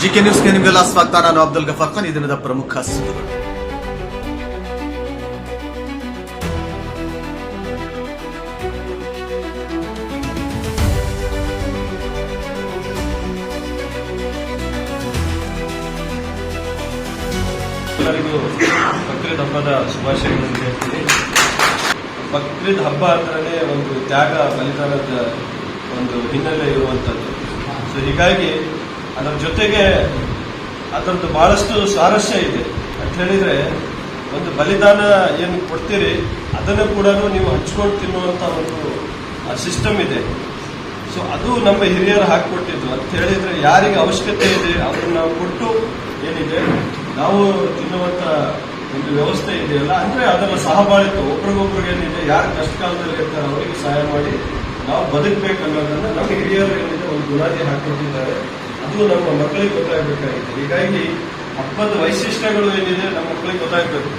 GK ನ್ಯೂಸ್ಗೆ ನಿಮಗೆಲ್ಲ ಸ್ವಾಗತ. ನಾನು ಅಬ್ದುಲ್ ಗಫಾರ್ ಖಾನ್. ಈ ದಿನದ ಪ್ರಮುಖ ಸುದ್ದಿಗಳು. ಎಲ್ಲರಿಗೂ ಬಕ್ರೀದ್ ಹಬ್ಬದ ಶುಭಾಶಯಗಳನ್ನು ಹೇಳ್ತೀನಿ. ಬಕ್ರೀದ್ ಹಬ್ಬ ಅಂದ್ರೆ ಒಂದು ತ್ಯಾಗ, ಬಲಿದಾನದ ಒಂದು ಹಿನ್ನೆಲೆ ಇರುವಂಥದ್ದು ಸೊ ಹೀಗಾಗಿ ಅದರ ಜೊತೆಗೆ ಅದರದ್ದು ಬಹಳಷ್ಟು ಸ್ವಾರಸ್ಯ ಇದೆ. ಅಂತ ಹೇಳಿದ್ರೆ ಒಂದು ಬಲಿದಾನ ಏನು ಕೊಡ್ತೀರಿ, ಅದನ್ನು ಕೂಡ ನೀವು ಹಂಚ್ಕೊಂಡು ತಿನ್ನುವಂಥ ಒಂದು ಸಿಸ್ಟಮ್ ಇದೆ. ಸೊ ಅದು ನಮ್ಮ ಹಿರಿಯರು ಹಾಕಿಕೊಟ್ಟಿದ್ದು. ಅಂತ ಹೇಳಿದ್ರೆ ಯಾರಿಗೆ ಅವಶ್ಯಕತೆ ಇದೆ ಅದನ್ನ ನಾವು ಕೊಟ್ಟು ಏನಿದೆ, ನಾವು ತಿನ್ನುವಂತ ಒಂದು ವ್ಯವಸ್ಥೆ ಇದೆಯಲ್ಲ, ಅಂದ್ರೆ ಅದರ ಸಹಬಾಳಿಕೆ ಒಬ್ರಿಗೊಬ್ರಿಗೆ ಏನಿದೆ, ಯಾರು ಕಷ್ಟ ಕಾಲದಲ್ಲಿ ಇರ್ತಾರೆ ಅವರಿಗೆ ಸಹಾಯ ಬದುಕಬೇಕು ಅನ್ನೋದನ್ನ ನಮ್ಮ ಹಿರಿಯರು ಏನಿದೆ ಒಂದು ಗುಣಾದಿ ಹಾಕಿಕೊಟ್ಟಿದ್ದಾರೆ. ಅದು ನಮ್ಮ ಮಕ್ಕಳಿಗೆ ಗೊತ್ತಾಗಬೇಕಾಗಿದೆ ಹೀಗಾಗಿ ಹಬ್ಬದ ವೈಶಿಷ್ಟ್ಯಗಳು ಏನಿದೆ ನಮ್ಮ ಮಕ್ಕಳಿಗೆ ಗೊತ್ತಾಗಬೇಕು.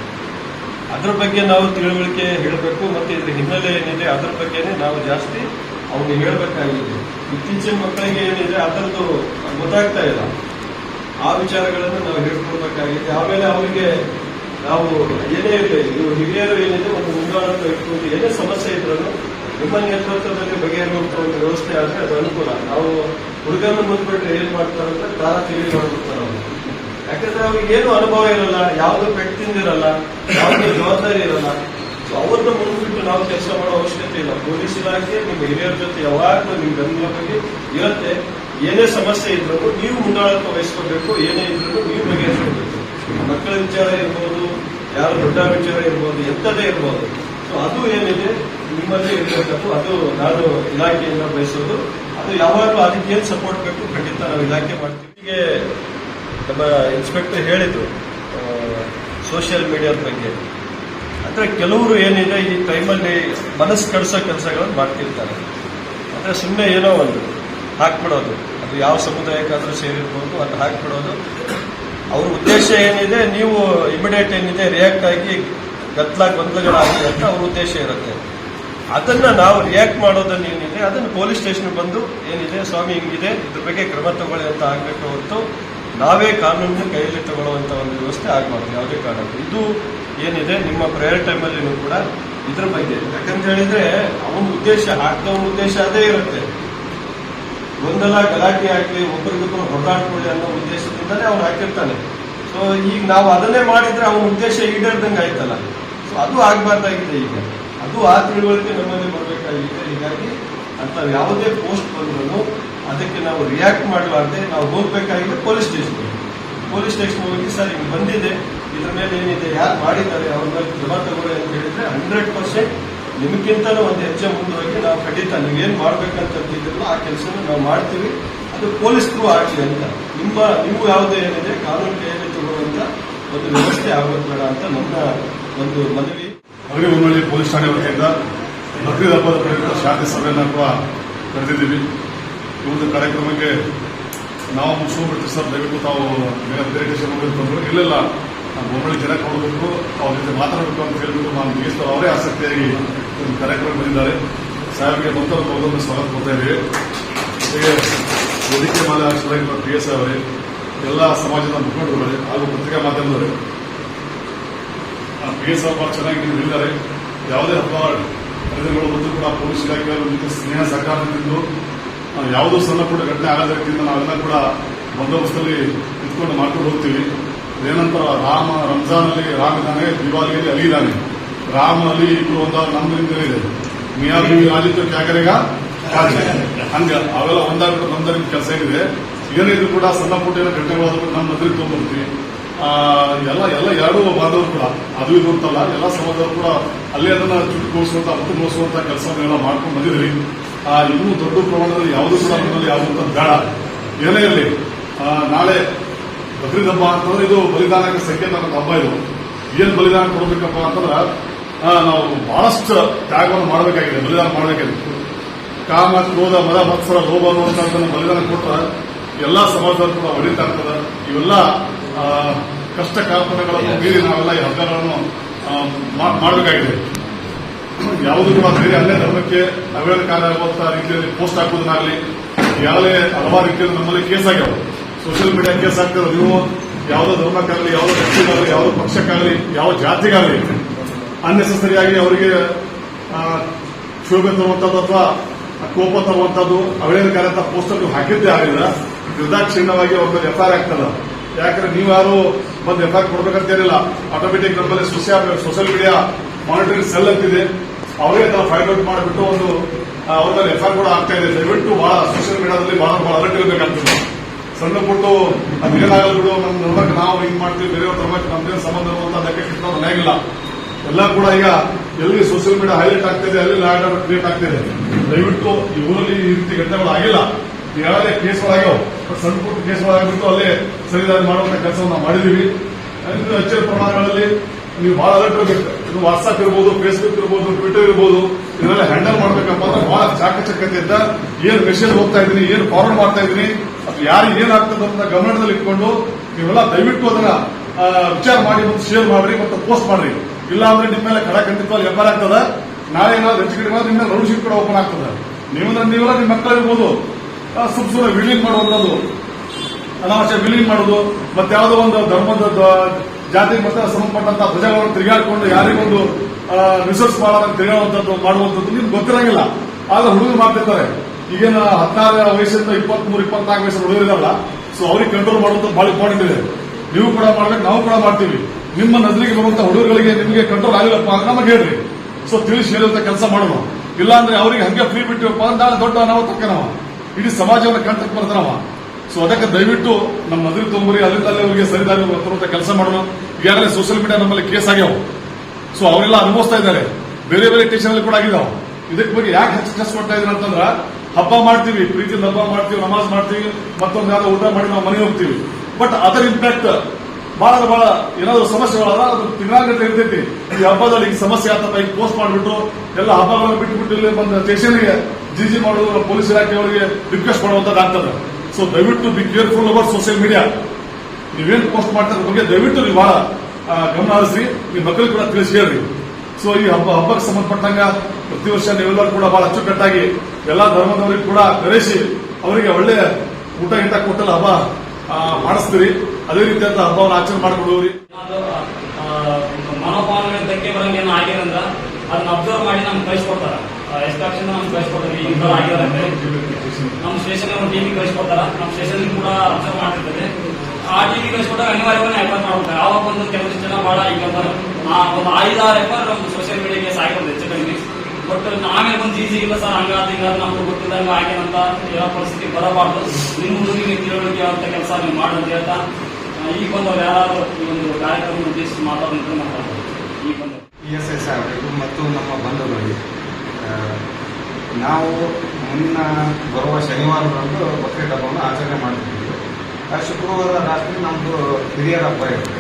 ಅದ್ರ ಬಗ್ಗೆ ನಾವು ತಿಳುವಳಿಕೆ ಹೇಳಬೇಕು ಮತ್ತೆ ಇದ್ರ ಹಿನ್ನೆಲೆ ಏನಿದೆ ಅದ್ರ ಬಗ್ಗೆನೇ ನಾವು ಜಾಸ್ತಿ ಅವ್ರಿಗೆ ಹೇಳಬೇಕಾಗಿದೆ. ಇತ್ತೀಚಿನ ಮಕ್ಕಳಿಗೆ ಏನಿದೆ ಅದರದ್ದು ಗೊತ್ತಾಗ್ತಾ ಇಲ್ಲ. ಆ ವಿಚಾರಗಳನ್ನು ನಾವು ಹೇಳ್ಕೊಡ್ಬೇಕಾಗಿದೆ. ಆಮೇಲೆ ಅವರಿಗೆ ನಾವು ಏನೇ ಇರಲಿ ಇದು ಹಿರಿಯರು ಏನಿದೆ ಒಂದು ಮುಂದಾಳತ್ವ ಇಟ್ಕೊಂಡು ಏನೇ ಸಮಸ್ಯೆ ಇದ್ರೂ ನಿಮ್ಮ ನೇತೃತ್ವದಲ್ಲಿ ಬಗೆಹರಿಯುವಂತ ಒಂದು ವ್ಯವಸ್ಥೆ ಆದ್ರೆ ಅದು ಅನುಕೂಲ. ನಾವು ಹುಡುಗನ ಮುಂದ್ಬಿಟ್ಟು ಏನ್ ಮಾಡ್ತಾರಂತ ತಾರ ತಿಳಿ ಮಾಡ್ಬಿಡ್ತಾರೆ ಯಾಕಂದ್ರೆ ಅವ್ರಿಗೆ ಏನು ಅನುಭವ ಇರಲ್ಲ, ಯಾವ್ದು ಪೆಟ್ಟು ತಿಂದಿರಲ್ಲ, ಯಾವ್ದು ಜವಾಬ್ದಾರಿ ಇರಲ್ಲ. ಸೊ ಅವ್ರನ್ನ ಮುಂದ್ಬಿಟ್ಟು ನಾವು ಕೆಲಸ ಮಾಡೋ ಅವಶ್ಯಕತೆ ಇಲ್ಲ. ಪೊಲೀಸ್ ಇಲಾಖೆ, ನಿಮ್ಮ ಹಿರಿಯರ ಜೊತೆ ಯಾವಾಗಲೂ ನಿಮ್ ಬೆಂಬಲ ಬಗ್ಗೆ ಇರುತ್ತೆ. ಏನೇ ಸಮಸ್ಯೆ ಇದ್ರೂ ನೀವು ಮುಂದಾಳತ್ವ ವಹಿಸ್ಕೋಬೇಕು, ಏನೇ ಇದ್ರೂ ನೀವು ಬಗೆಹರಿಸ್ಕೋಬೇಕು. ಮಕ್ಕಳ ವಿಚಾರ ಇರ್ಬೋದು, ಯಾರು ದೊಡ್ಡ ವಿಚಾರ ಇರ್ಬೋದು ಎಂಥದೇ ಇರ್ಬೋದು. ಸೊ ಅದು ಏನಿದೆ ನಿಮ್ಮಲ್ಲಿ ಇರಬೇಕು ಅದು ನಾನು ಇಲಾಖೆಯಿಂದ ಬಯಸೋದು. ಅದು ಯಾವಾಗಲೂ ಅದಕ್ಕೆ ಏನು ಸಪೋರ್ಟ್ ಬೇಕು ಖಂಡಿತ ನಾವು ಇಲಾಖೆ ಮಾಡ್ತೀವಿ. ಹೀಗೆ ನಮ್ಮ ಇನ್ಸ್ಪೆಕ್ಟರ್ ಹೇಳಿದ್ರು ಸೋಷಿಯಲ್ ಮೀಡಿಯಾದ ಬಗ್ಗೆ. ಅಂದರೆ ಕೆಲವರು ಏನಿದೆ, ಈ ಟೈಮಲ್ಲಿ ಮನಸ್ಸು ಕಡಿಸೋ ಕೆಲಸಗಳನ್ನು ಮಾಡ್ತಿರ್ತಾರೆ. ಅಂದರೆ ಸುಮ್ಮನೆ ಏನೋ ಒಂದು ಹಾಕ್ಬಿಡೋದು. ಅದು ಯಾವ ಸಮುದಾಯಕ್ಕಾದರೂ ಸೇರಿರ್ಬೋದು, ಅದು ಹಾಕ್ಬಿಡೋದು. ಅವ್ರ ಉದ್ದೇಶ ಏನಿದೆ, ನೀವು ಇಮಿಡಿಯೇಟ್ ಏನಿದೆ ರಿಯಾಕ್ಟ್ ಆಗಿ ಗದ್ದಲ ಗೊಂದಲಗಳಾಗಿದೆ ಅಂತ ಅವ್ರ ಉದ್ದೇಶ ಇರುತ್ತೆ. ಅದನ್ನ ನಾವು ರಿಯಾಕ್ಟ್ ಮಾಡೋದನ್ನ ಏನಿದೆ, ಅದನ್ನು ಪೊಲೀಸ್ ಸ್ಟೇಷನ್ ಬಂದು ಏನಿದೆ, ಸ್ವಾಮಿ ಹಿಂಗಿದೆ, ಇದ್ರ ಬಗ್ಗೆ ಕ್ರಮ ತಗೊಳ್ಳಿ ಅಂತ ಆಗ್ಬೇಕು ಹೊರತು ನಾವೇ ಕಾನೂನಿನ ಕೈಯಲ್ಲಿ ತಗೊಳ್ಳುವಂತ ಒಂದು ವ್ಯವಸ್ಥೆ ಆಗ್ಬಾರ್ದು, ಯಾವುದೇ ಕಾರಣಕ್ಕೂ. ಇದು ಏನಿದೆ, ನಿಮ್ಮ ಪ್ರೇಯರ್ ಟೈಮಲ್ಲಿನೂ ಕೂಡ ಇದ್ರ ಬಗ್ಗೆ. ಯಾಕಂತ ಹೇಳಿದ್ರೆ, ಅವನ ಉದ್ದೇಶ, ಹಾಕ್ದವನ ಉದ್ದೇಶ ಅದೇ ಇರುತ್ತೆ. ಗೊಂದಲ ಗಲಾಟೆ ಆಗ್ಲಿ ಒಬ್ಬರಿಗೊಬ್ಬರು ಹೊಡೆದಾಡ್ಕೊಳ್ಳಿ ಅನ್ನೋ ಉದ್ದೇಶದಿಂದಲೇ ಅವನು ಹಾಕಿರ್ತಾನೆ. ಸೊ ಈಗ ನಾವು ಅದನ್ನೇ ಮಾಡಿದ್ರೆ ಅವನ ಉದ್ದೇಶ ಈಡೇರ್ದಂಗೆ ಆಯ್ತಲ್ಲ ಸೊ ಅದು ಆಗ್ಬಾರ್ದಾಗಿದೆ ಈಗ. ಅದು ಆ ತಿಳುವಳಿಕೆ ನಮ್ಮಲ್ಲಿ ಬರಬೇಕಾಗಿದೆ ಹೀಗಾಗಿ ಅಂತ ಯಾವುದೇ ಪೋಸ್ಟ್ ಬಂದ್ರೂ ಅದಕ್ಕೆ ನಾವು ರಿಯಾಕ್ಟ್ ಮಾಡಲಾರ್ದೆ ನಾವು ಹೋಗ್ಬೇಕಾಗಿದೆ ಪೊಲೀಸ್ ಸ್ಟೇಷನ್ ಪೊಲೀಸ್ ಸ್ಟೇಷನ್ ಹೋಗಿ, ಸರ್ ಈಗ ಬಂದಿದೆ. ಇದ್ರ ಮೇಲೆ ಏನಿದೆ? ಯಾರು ಮಾಡಿದ್ದಾರೆ? ಅವ್ರ ಮೇಲೆ ಕ್ರಮ ತಗೊಳ್ಳಿ ಅಂತ ಹೇಳಿದ್ರೆ ಹಂಡ್ರೆಡ್ ಪರ್ಸೆಂಟ್ ನಿಮಗಿಂತಲೂ ಒಂದು ಹೆಜ್ಜೆ ಮುಂದುವರೆಗೆ ನಾವು ಖಂಡಿತ ನೀವೇನು ಮಾಡ್ಬೇಕಂತ ಅಂತಿದ್ರಲ್ಲ ಆ ಕೆಲಸನ ನಾವು ಮಾಡ್ತೀವಿ. ಅದು ಪೊಲೀಸ್ ಥ್ರೂ ಆಗಲಿ ಅಂತ. ನಿಮ್ಮ, ನೀವು ಯಾವುದೇ ಏನಿದೆ, ಕಾನೂನು ಕೈಯಲ್ಲಿ ತಗೊಳ್ಳುವಂತ ಒಂದು ವ್ಯವಸ್ಥೆ ಆಗೋದು ಅಂತ ನನ್ನ ಒಂದು ಮನವಿ. ಅಗ್ರಿಬೊಮ್ಮಳ್ಳಿ ಪೊಲೀಸ್ ಠಾಣೆ ವತಿಯಿಂದ ಬಕ್ರೀದ್ ಹಬ್ಬದ ಪ್ರಯುಕ್ತ ಶಾಂತಿ ಸಭೆಯನ್ನು ಕೂಡ ಕರೆದಿದ್ದೀವಿ. ಈ ಒಂದು ಕಾರ್ಯಕ್ರಮಕ್ಕೆ ನಾವು ಮುಗಿಸ್ಕೊಂಡ್ಬಿಡ್ತೀವಿ ಸರ್, ದಯವಿಟ್ಟು ತಾವು ಬೇರೆ ಬೇರೆ ದೇಶ ಹೋಗಿರ್ತಂದ್ರು ಇಲ್ಲೆಲ್ಲ ನಮ್ಮ ಬೊಮ್ಮಳ್ಳಿ ಜನ ಕೊಡಬೇಕು ಅವ್ರ ಜೊತೆ ಮಾತಾಡಬೇಕು ಅಂತ ಹೇಳ್ಬಿಟ್ಟು ನಾನು ಮುಗಿಸ್ತಾರೆ ಅವರೇ ಆಸಕ್ತಿಯಾಗಿ ಒಂದು ಕಾರ್ಯಕ್ರಮ ಬಂದಿದ್ದಾರೆ. ಸಾಹೇಬ್ಗೆ ಮತ್ತೊಂದು ಮಗದೊಂದು ಸ್ವಾಗತ ಕೊಡ್ತಾ ಇದ್ದೀವಿ. ಜೊತೆಗೆ ವೇದಿಕೆ ಮಾಲೆ ಹಾಕಿದ ಪಿ ಎಸ್ ಅವರೇ, ಎಲ್ಲ ಸಮಾಜದ ಮುಖಂಡರುಗಳೇ ಹಾಗೂ ಪತ್ರಿಕಾ ಮಾಧ್ಯಮದವರೇ. ಪಿ ಎಸ್ ಬಹಳ ಚೆನ್ನಾಗಿ ನೀವು ಹೇಳಿದ್ದಾರೆ. ಯಾವುದೇ ಹಬ್ಬ, ಹರಿದಿನಗಳು ಮತ್ತು ಕೂಡ ಪೊಲೀಸ್ ಇಲಾಖೆಯವರು ಜೊತೆ ಸ್ನೇಹ ಸಹಕಾರದಿಂದ ನಾವು ಯಾವುದೋ ಸಣ್ಣ ಪುಟ್ಟ ಘಟನೆ ಆಗದ ರೀತಿಯಿಂದ ನಾವೆಲ್ಲ ಕೂಡ ಬಂದೋಬಸ್ತಲ್ಲಿ ಇದ್ಕೊಂಡು ಮಾಡ್ಕೊಂಡು ಹೋಗ್ತೀವಿ. ಏನಂತರ ರಾಮ ರಂಜಾನಲ್ಲಿ ರಾಮ ಇದ್ದಾನೆ ದಿವಾಲಿಯಲ್ಲಿ ಅಲಿ ಇದ್ದಾನೆ. ರಾಮ ಅಲಿ ಇಬ್ರು ಒಂದಾದ ನಮ್ದರಿಂದಲೇ ಇದೆ. ಮಿಯಾ ಬಿವಿ ಆಲಿತ್ತು ಕ್ಯಾಕರೆಗ ಹಂಗ ಅವೆಲ್ಲ ಒಂದಾಗ ನಮ್ದರಿಂದ ಕೆಲಸ ಏನಿದೆ ಏನಿದ್ರು ಕೂಡ ಸಣ್ಣ ಪುಟ್ಟ ಘಟನೆಗಳಾದ್ರೂ ನಮ್ಮ ಮದ್ರಿಗೆ ತೊಗೊಂಡ್ಬರ್ತೀವಿ ಎಲ್ಲ ಎಲ್ಲ ಎರಡೂ ಬಾಂಧವರು ಕೂಡ, ಅದು ಇದು ಅಂತಲ್ಲ, ಎಲ್ಲ ಸಮಾಜದವರು ಕೂಡ ಅಲ್ಲೇ ಅದನ್ನ ಚುಟುಕುಗೊಳಿಸುವಂತ ಮೋಸುವಂತ ಕೆಲಸವನ್ನೆಲ್ಲ ಮಾಡ್ಕೊಂಡು ಬಂದಿದ್ರಿ ಇನ್ನೂ ದೊಡ್ಡ ಪ್ರಮಾಣದಲ್ಲಿ ಯಾವುದೂ ಕೂಡ ನಮ್ಮಲ್ಲಿ ಯಾವುದಂತ ಬೇಡ. ಏನೇ ಇರಲಿ ನಾಳೆ ಬಕ್ರೀದ್ ಹಬ್ಬ ಅಂತಂದ್ರೆ ಇದು ಬಲಿದಾನಕ್ಕೆ ಸಂಕೇತ ಅನ್ನೋ ಹಬ್ಬ ಇದು. ಏನ್ ಬಲಿದಾನ ಕೊಡಬೇಕಪ್ಪ ಅಂತಂದ್ರೆ ನಾವು ಬಹಳಷ್ಟು ತ್ಯಾಗವನ್ನು ಮಾಡಬೇಕಾಗಿದೆ, ಬಲಿದಾನ ಮಾಡಬೇಕಾಗಿದೆ. ಕಾಮ, ಕ್ರೋಧ, ಮದ, ಮತ್ಸರ, ಲೋಭ ಅನ್ನುವಂಥದ್ದನ್ನು ಬಲಿದಾನ ಕೊಟ್ಟರೆ ಎಲ್ಲಾ ಸಮಾಜದ ಕೂಡ ಒಡಿತಾ ಇರ್ತದೆ. ಇವೆಲ್ಲ ಕಷ್ಟ ಕಾರ್ಪಣೆಗಳನ್ನು ಮೀರಿ ನಾವೆಲ್ಲ ಈ ಹಬ್ಬಗಳನ್ನು ಮಾಡಬೇಕಾಗಿದೆ. ಯಾವುದು ಕೂಡ ಬೇರೆ ಅನ್ಯ ಧರ್ಮಕ್ಕೆ ಅವಹೇಳನಕಾರಿ ಆಗುವಂತಹ ರೀತಿಯಲ್ಲಿ ಪೋಸ್ಟ್ ಹಾಕುವುದನ್ನಾಗಲಿ ಯಾವುದೇ ಹಲವಾರು ರೀತಿಯಲ್ಲಿ ನಮ್ಮಲ್ಲಿ ಕೇಸ್ ಆಗ್ಯಾವ. ಸೋಷಿಯಲ್ ಮೀಡಿಯಾ ಕೇಸ್ ಆಗ್ತದೆ ನೀವು, ಯಾವುದೋ ಧರ್ಮಕ್ಕಾಗಲಿ, ಯಾವುದೋ ವ್ಯಕ್ತಿಗಾಗಲಿ, ಯಾವುದೋ ಪಕ್ಷಕ್ಕಾಗಲಿ, ಯಾವ ಜಾತಿಗಾಗಲಿ, ಅನ್ನೆಸೆಸರಿಯಾಗಿ ಅವರಿಗೆ ಕ್ಷೋಭೆ ತರುವಂತದ್ದು ಅಥವಾ ಕೋಪ ತರುವಂತದ್ದು ಅವೇರ್ಕಾರ ಪೋಸ್ಟರ್ ನೀವು ಹಾಕಿದ್ದೇ ಆಗಿಲ್ಲ. ನಿರ್ದಾಕ್ಷಿಣ್ಯವಾಗಿ ಅವ್ರ ಮೇಲೆ ಎಫ್ಐಆರ್ ಆಗ್ತದ. ಯಾಕಂದ್ರೆ ನೀವು ಯಾರು ಬಂದು ಎಫ್ಐಆರ್ ಕೊಡ್ಬೇಕಂತೇನಿಲ್ಲ. ಆಟೋಮೆಟಿಕ್ ನಮ್ಮಲ್ಲಿ social social media monitoring cell ಅಂತಿದೆ. ಅವರೇ ಅದನ್ನ ಫೈಂಡ್ ಔಟ್ ಮಾಡಿಬಿಟ್ಟು ಒಂದು ಅವ್ರಲ್ಲಿ ಎಫ್ ಕೂಡ ಆಗ್ತಾ ಇದೆ. ದಯವಿಟ್ಟು ಬಹಳ ಸೋಷಿಯಲ್ ಮೀಡಿಯಾದಲ್ಲಿ ಬಹಳ ಬಹಳ ಅಲರ್ಟ್ ಇರಬೇಕಾಗ್ತದೆ ಸಣ್ಣ ಪುಟ್ಟು ಅದೇನಾಗಲ್ಲ ಬಿಡು, ನಮ್ಮ ನಂಬರ್ ನಾವು ಹಿಂಗ್ ಮಾಡ್ತೀವಿ, ಬೇರೆಯವ್ರ ಧರ್ಮಕ್ಕೆ ನಮ್ದೇನು ಸಂಬಂಧ ಇರುವಂತ ಅದಕ್ಕೆ ಕಿತ್ತೋದು ಮನೆಯಾಗಿಲ್ಲ ಎಲ್ಲ ಕೂಡ ಈಗ ಎಲ್ಲಿ ಸೋಷಿಯಲ್ ಮೀಡಿಯಾ ಹೈಲೈಟ್ ಆಗ್ತಿದೆ ಅಲ್ಲಿ ಲ್ಯಾಂಡ್ ಕ್ರಿಯೇಟ್ ಆಗ್ತಿದೆ ದಯವಿಟ್ಟು ಈ ಈ ರೀತಿ ಘಟನೆಗಳು ಆಗಿಲ್ಲ. ಈಗಾಗಲೇ ಕೇಸ್ಗಳಾಗ್ಯಾವ ಸಣ್ಣ ಪುಟ್ಟ ಕೇಸುಗಳಾಗಿಬಿಟ್ಟು ಅಲ್ಲೇ ಸರಿದಾರಿ ಮಾಡುವಂತ ಕೆಲಸವನ್ನು ಮಾಡಿದೀವಿ. ಇನ್ನು ಹೆಚ್ಚಿನ ಪ್ರಮಾಣಗಳಲ್ಲಿ ನೀವು ಬಹಳ ಅಲರ್ಟ್ ಇರಬೇಕು ಇದು ವಾಟ್ಸ್ಆಪ್ ಇರ್ಬೋದು ಫೇಸ್ಬುಕ್ ಇರ್ಬೋದು ಟ್ವಿಟರ್ ಇರ್ಬೋದು ಇದೆಲ್ಲ ಹ್ಯಾಂಡಲ್ ಮಾಡಬೇಕಪ್ಪ ಅಂದ್ರೆ ಬಹಳ ಚಾಕಚಕ್ಯತೆಯಿಂದ ಏನ್ ಮೆಸೇಜ್ ಹೋಗ್ತಾ ಇದೀನಿ ಏನ್ ಫಾರ್ವರ್ಡ್ ಮಾಡ್ತಾ ಇದೀನಿ ಅದು ಯಾರಿಗೆ ಏನಾಗ್ತದೆ ಅಂತ ಗಮನದಲ್ಲಿ ಇಟ್ಕೊಂಡು ನೀವೆಲ್ಲ ದಯವಿಟ್ಟು ಅದನ್ನ ವಿಚಾರ ಮಾಡಿ ಮತ್ತು ಶೇರ್ ಮಾಡ್ರಿ ಮತ್ತು ಪೋಸ್ಟ್ ಮಾಡ್ರಿ. ಇಲ್ಲ ಅಂದ್ರೆ ನಿಮ್ಮ ಮೇಲೆ ಕಡ ಖಂಡಿತವಾಗಿ ಎಫ್ಐಆರ್ ಆಗ್ತದ. ನಾಳೆ ಏನಾದ್ರು ಹೆಚ್ಚು ಕಡಿಮೆ ನಿಮ್ಮ ಶೀಟ್ ಕೂಡ ಓಪನ್ ಆಗ್ತದೆ. ನೀವು ನೀವೆಲ್ಲ ನಿಮ್ಮ ಮಕ್ಕಳಿರ್ಬೋದು. ಸುಮ್ಮನೆ ವಿಲೀನ್ ಮಾಡುವಂಥದ್ದು. ಅನಾವಶ್ಯ ವಿಲೀನ್ ಮಾಡೋದು ಮತ್ತೆ ಯಾವುದೋ ಒಂದು ಧರ್ಮದ ಜಾತಿ ಮತ ಸಂಬಂಧಪಟ್ಟಂತ ಧ್ವಜಗಳನ್ನು ತಿರುಗಾಡಿಕೊಂಡು ಯಾರಿಗೊಂದು ರಿಸರ್ಚ್ ಮಾಡೋದನ್ನು ತಿರುಗಾಡುವಂಥದ್ದು, ಮಾಡುವಂಥದ್ದು ನಿಮ್ಗೆ ಗೊತ್ತಿರಂಗಿಲ್ಲ. ಆದ್ರೆ ಹುಡುಗರು ಮಾಡ್ತಿರ್ತಾರೆ ಈಗೇನು ಹದಿನಾರು ವಯಸ್ಸಿಂದ ಇಪ್ಪತ್ಮೂರು, ಇಪ್ಪತ್ನಾಲ್ಕು ವಯಸ್ಸಿನ ಹುಡುಗರಿದಾರಲ್ಲ ಸೊ ಅವ್ರಿಗೆ ಕಂಟ್ರೋಲ್ ಮಾಡುವಂತ ಬಹಳ ಇಂಪಾರ್ಟೆಂಟ್ ಇದೆ. ನೀವು ಕೂಡ ಮಾಡ್ಬೇಕು, ನಾವು ಕೂಡ ಮಾಡ್ತೀವಿ. ನಿಮ್ಮ ನಜರಿಗೆ ಬರುವಂತ ಹುಡುಗರುಗಳಿಗೆ ನಿಮಗೆ ಕಂಟ್ರೋಲ್ ಆಗಿಲ್ಲಪ್ಪ ಅಂದ್ರೆ ನಮಗೆ ಹೇಳ್ರಿ. ಸೊ ತಿಳಿಸಿ ಹೇಳುವಂತ ಕೆಲಸ ಮಾಡೋಣ. ಇಲ್ಲಾಂದ್ರೆ ಅವರಿಗೆ ಹಂಗೆ ಫ್ರೀ ಬಿಟ್ಟಿವಪ್ಪ ಅಂದ್ರೆ ದೊಡ್ಡ ಅನಾಹುತಕ್ಕೆ ನಾವು. ಇಡೀ ಸಮಾಜವನ್ನು ಕಂಟಕ್ಕೆ ಬರ್ತಾನವ ಸೊ ಅದಕ್ಕೆ ದಯವಿಟ್ಟು ನಮ್ಮ ಮದುವೆ ತೊಂಬರಿ ಅಲ್ಲಿ ಅವರಿಗೆ ಸರಿದಾರಿ ಬರ್ತಾರಂತ ಕೆಲಸ ಮಾಡೋಣ. ಈಗಾಗಲೇ ಸೋಷಿಯಲ್ ಮೀಡಿಯಾ ನಮ್ಮಲ್ಲಿ ಕೇಸ್ ಆಗ್ಯಾವ. ಸೊ ಅವರೆಲ್ಲ ಅನುಭವಿಸ್ತಾ ಇದ್ದಾರೆ. ಬೇರೆ ಬೇರೆ ಟೇಷನ್ ಕೂಡ ಆಗಿದಾವೆ. ಇದಕ್ಕೆ ಬಗ್ಗೆ ಯಾಕೆ ಹೆಚ್ಚು ಸ್ಟ್ರೆಸ್ ಮಾಡ್ತಾ ಇದ್ರೆ ಅಂತಂದ್ರ, ಹಬ್ಬ ಮಾಡ್ತೀವಿ, ಪ್ರೀತಿಯಿಂದ ಹಬ್ಬ ಮಾಡ್ತೀವಿ, ನಮಾಜ್ ಮಾಡ್ತೀವಿ, ಮತ್ತೊಂದು ಯಾವ್ದೋ ಊಟ ಮಾಡಿ ನಾವು ಮನೆಗೆ ಹೋಗ್ತೀವಿ. ಬಟ್ ಅದರ್ ಇಂಪ್ಯಾಕ್ಟ್ ಬಹಳ ಬಹಳ ಏನಾದ್ರು ಸಮಸ್ಯೆಗಳ ಅದು ತಿಂಗಳಾಗಟ್ಟೆ ಇರ್ತೈತಿ ಈ ಹಬ್ಬದಲ್ಲಿ ಈ ಸಮಸ್ಯೆ ಆತಪ್ಪ ಈಗ ಪೋಸ್ಟ್ ಮಾಡಿಬಿಟ್ಟು ಎಲ್ಲ ಹಬ್ಬಗಳನ್ನು ಬಿಟ್ಟು ಬಿಟ್ಟು ಇಲ್ಲಿ ಬಂದ ಸ್ಟೇಷನ್ಗೆ ಜಿ ಜಿ ಮಾಡೋದು ಪೊಲೀಸ್ ಇಲಾಖೆಯವರಿಗೆ ರಿಕ್ವೆಸ್ಟ್ ಮಾಡುವಂತದ್ದು ಆಗ್ತದೆ. ಸೊ ದಯವಿಟ್ಟು ಬಿ ಕೇರ್ಫುಲ್ ಅವರ್ ಸೋಷಿಯಲ್ ಮೀಡಿಯಾ ನೀವೇನು ಪೋಸ್ಟ್ ಮಾಡ್ತಾ ಬಗ್ಗೆ ದಯವಿಟ್ಟು ನೀವು ಬಹಳ ಗಮನ ಹರಿಸಿ ನಿಮ್ಮ ಮಕ್ಕಳಿಗೆ ಕೂಡ ತಿಳಿಸಿ ಸೊ ಈ ಹಬ್ಬ, ಹಬ್ಬಕ್ಕೆ ಸಂಬಂಧಪಟ್ಟಂಗ ಪ್ರತಿ ವರ್ಷ ನೀವೆಲ್ಲರೂ ಕೂಡ ಬಹಳ ಅಚ್ಚುಕಟ್ಟಾಗಿ ಎಲ್ಲಾ ಧರ್ಮದವರಿಗೂ ಕೂಡ ಕರೆಸಿ ಅವರಿಗೆ ಒಳ್ಳೆ ಊಟ, ಗೀಟ ಕೊಟ್ಟಲ್ಲ ಹಬ್ಬ ಮಾಡಿಸ್ತೀರಿ. ಅದೇ ರೀತಿಯಂತ ಹಬ್ಬವನ್ನು ಆಚರಣೆ ಮಾಡಿಕೊಡುವ್ರಿ ಮನೋಭಾವನೆ ಧಕ್ಕೆ ಬರಂಗ ಏನೋ ಆಗಿರಂದ್ರ ಅದನ್ನ ಅಬ್ಸರ್ವ್ ಮಾಡಿ ನಮ್ಗೆ ಕಳಿಸ್ಕೊಡ್ತಾರ. ಎಸ್ಟಾಕ್ಷನ್ ನಮ್ಗೆ ಕಳಿಸ್ಕೊಡ್ತಾರೆ, ಈ ತರ ಆಗಿರಂತೆ ನಮ್ಮ ಸ್ಟೇಷನ್ ಒಂದು ಟಿವಿ ಕಳಿಸ್ಕೊಡ್ತಾರ. ನಮ್ಮ ಸ್ಟೇಷನ್ ಕೂಡ ಅಬ್ಸರ್ವ್ ಮಾಡ್ತಿರ್ತದೆ. ಆ ಟಿವಿ ಕಳಿಸ್ಕೊಟ್ಟಾಗ ಅನಿವಾರ್ಯವಾಗಿ ಎಫರ್ ಮಾಡ್ತಾರೆ ಆವಾಗ ಒಂದು ಕೆಲವೊಂದು ಜನ ಬಹಳ ಈಗ ಒಂದು ಐದಾರು ಎಫರ್ ನಮ್ಮ ಸೋಷಿಯಲ್ ಮೀಡಿಯಾಗೆ ಸಾಯ್ಕೊಂಡು ಹೆಚ್ಚು ಕಡಿಮೆ. ಬಟ್ ಆಮೇಲೆ ಒಂದು ಜೀಸಿ ಇಲ್ಲ ಸರ್ ಹಂಗಾದ ಹಿಂಗಾದ ನಮ್ಗೆ ಗೊತ್ತಿದ್ದಂಗ ಅಂತ ಯಾವ ಪರಿಸ್ಥಿತಿ ಬರಬಾರ್ದು. ನಿಮ್ಮ ಹುಡುಗಿಗೆ ತಿಳುವಳಿಕೆ ಅಂತ ಕೆಲಸ ನೀವು ಅಂತ ಹೇಳ್ತಾ ಈಗ ಬಂದವ್ರು ಯಾರು ಈ ಒಂದು ಕಾರ್ಯಕ್ರಮ ಉದ್ದೇಶಿಸಿ ಮಾತಾಡೋದು ಮಾತಾಡ್ತಾರೆ ಈಗ ಬಂದವರು. ಪಿ ಎಸ್ ಸಾಹೇಬರಿಗೂ ಮತ್ತು ನಮ್ಮ ಬಂಧುಗಳಿಗೆ ನಾವು ಮುಂದಿನ ಬರುವ ಶನಿವಾರದಂದು ಬಕ್ರೀದ್ ಹಬ್ಬವನ್ನು ಆಚರಣೆ ಮಾಡ್ತಿದ್ದೀವಿ. ಆ, ಶುಕ್ರವಾರ ರಾತ್ರಿ ನಮ್ಮದು ಹಿರಿಯರ ಹಬ್ಬ ಇರ್ತದೆ.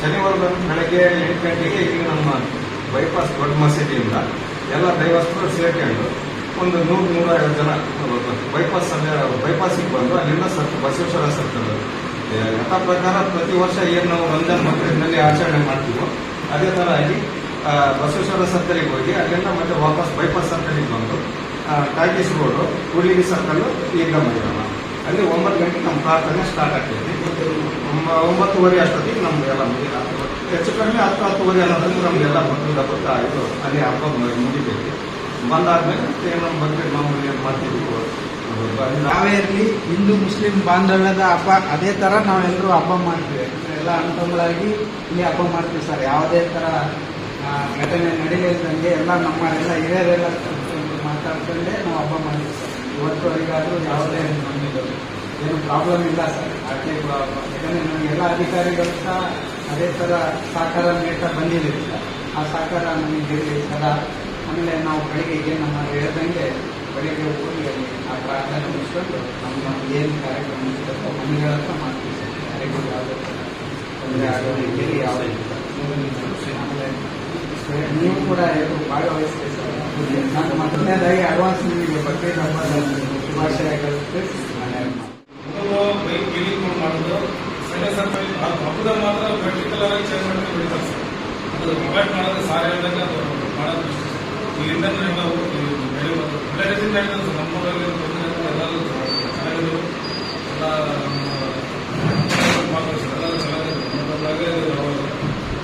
ಶನಿವಾರದಂದು ಬೆಳಗ್ಗೆ ಎಂಟು ಗಂಟೆಗೆ ಈಗ ನಮ್ಮ ಬೈಪಾಸ್ ದೊಡ್ಡ ಮಸೀದಿಯಿಂದ ಎಲ್ಲ ದೈವಸ್ಥರು ಸೇರ್ಕೊಂಡು ಒಂದು ನೂರು, ನೂರೈವತ್ತು ಜನ ಬೈಪಾಸ್ ಬೈಪಾಸಿಗೆ ಬಂದು ಅಲ್ಲಿಂದ ಸತ್ ಬಸವೇಶ್ವರ ಸರ್ಕಲ್ ಯಥ ಪ್ರಕಾರ ಪ್ರತಿ ವರ್ಷ ಏನು ನಾವು ರಂಜಾನ್ ಮಂದಿರದಲ್ಲಿ ಆಚರಣೆ ಮಾಡ್ತೀವೋ, ಅದೇ ಥರ ಆಗಿ ಬಸವೇಶ್ವರ ಸರ್ಕಲಿಗೆ ಹೋಗಿ ಅಲ್ಲಿಂದ ಮತ್ತೆ ವಾಪಸ್ ಬೈಪಾಸ್ ಸರ್ಕಲಿಗೆ ಬಂದು ಟಾಕೀಸ್ ರೋಡು ಕೂಡ್ಲಿಗಿ ಸರ್ಕಲ್ ಈಗ ಮೈದಾನ ಅಲ್ಲಿ ಒಂಬತ್ತು ಗಂಟೆಗೆ ನಮ್ಮ ಪ್ರಾರ್ಥನೆ ಸ್ಟಾರ್ಟ್ ಆಗ್ತೈತಿ. ಒಂಬ- ಒಂಬತ್ತುವರೆ ಅಷ್ಟೊತ್ತಿಗೆ ನಮ್ದು ಎಲ್ಲ ಹೆಚ್ಚು ಕಡಿಮೆ ಹತ್ತು ಹತ್ತುವರೆ ಅನ್ನೋದ್ರಲ್ಲಿ ನಮಗೆಲ್ಲ ಬಕ್ರೀದ್ ಬರ್ತಾ ಆಯಿತು. ಅಲ್ಲಿ ಹಬ್ಬ ಮುಗಿಬೇಕು. ಬಂದಾದ್ಮೇಲೆ ನಮ್ಮ ಬಕ್ರೀದ್ ಮಾಮೂಲಿ ಏನು ಮಾಡ್ತೀವಿ ಅದು ನಾವೇ ಇರಲಿ. ಹಿಂದೂ, ಮುಸ್ಲಿಂ ಬಾಂಧವ್ಯದ ಹಬ್ಬ, ಅದೇ ಥರ ನಾವೆಲ್ಲರೂ ಹಬ್ಬ ಮಾಡ್ತೀವಿ. ಎಲ್ಲ ಅನುಕೂಲವಾಗಿ ಇಲ್ಲಿ ಹಬ್ಬ ಮಾಡ್ತೀವಿ ಸರ್. ಯಾವುದೇ ಥರ ಘಟನೆ ನಡೀಲಿಲ್ದಂಗೆ ಎಲ್ಲ ನಮ್ಮ ಎಲ್ಲ ಹಿರಿಯರೆಲ್ಲ ಮಾತಾಡ್ಕೊಂಡೇ ನಾವು ಹಬ್ಬ ಮಾಡ್ತೀವಿ ಸರ್. ಇವತ್ತುವರೆಗಾದರೂ ಯಾವುದೇ ನಮಗೆ ಏನು ಪ್ರಾಬ್ಲಮ್ ಇಲ್ಲ ಸರ್. ಅದೇ ಯಾಕಂದರೆ ನಮಗೆಲ್ಲ ಅಧಿಕಾರಿಗಳು ಸಹ ಅದೇ ಥರ ಸಹಕಾರ ನೀಡ್ತಾ ಬಂದಿದ್ದೀವಿ ಸರ್ ಆ ಸಹಕಾರ ನಮಗೆ ಸದಾ ಆಮೇಲೆ ನಾವು ಬೆಳಿಗ್ಗೆ ನಮ್ಮ ಹೇಳ್ದಂಗೆ ಬೆಳಿಗ್ಗೆ ಹೋಗಿ ಅಲ್ಲಿ ಆ ಪ್ರಾರ್ಥನೆ ಮುಗಿಸ್ಕೊಂಡು ನಮ್ಮ ಏನು ಕಾರ್ಯಕ್ರಮ ಮುಗಿಸ್ಬೇಕು ಮನೆಗಳ ಹತ್ರ ಮಾಡ್ತೀವಿ. ಯಾರಿಗೂ ಯಾವುದೇ ತೊಂದರೆ ಆಗೋ ರೀತಿಯಲ್ಲಿ ಯಾವುದೇ ಆಮೇಲೆ ನೀವು ಕೂಡ ಇದು ಭಾಗವಹಿಸ್ತೀವಿ ಸರ್ ಮೊದಲನೇದಾಗಿ ಅಡ್ವಾನ್ಸ್ ನಿಮಗೆ ಬಕ್ರೀದ್ ಹಬ್ಬದ ಶುಭಾಶಯಗಳು ತಿಳಿಸಿ ನಾನು ಮೊದಲು ಬೈಕ್ ಕ್ಲೀನಿಂಗ್ ಮಾಡೋದು ಸಂಡೆ ಸ್ವಲ್ಪ ಹಬ್ಬದಲ್ಲಿ ಮಾತ್ರ ಪ್ರಾಕ್ಟಿಕಲ್ ಆಗಿ ಚೇಂಜ್ ಮಾಡ್ಕೊಂಡು ಬಿಡ್ತಾರೆ ಸರ್ ಅದು ಅವಾಯ್ಡ್ ಮಾಡೋದು ಸಾರ್ ಹೇಳಿದಾಗ ಅದು ಮಾಡೋದು ಎಲ್ಲ ಆಗ್ತದೆ. ಎಲ್ಲರೂ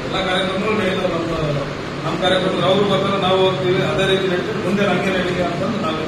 ಎಲ್ಲ ಕಾರ್ಯಕ್ರಮಗಳು ನಮ್ಮ ನಮ್ಮ ಕಾರ್ಯಕ್ರಮ ಅವರು ಬರ್ತಾರೆ, ನಾವು ಹೋಗ್ತೀವಿ. ಅದೇ ರೀತಿ ಮುಂದೆ ನಂಗೆ ನಡೀಲಿ ಅಂತಂದು ನಾವು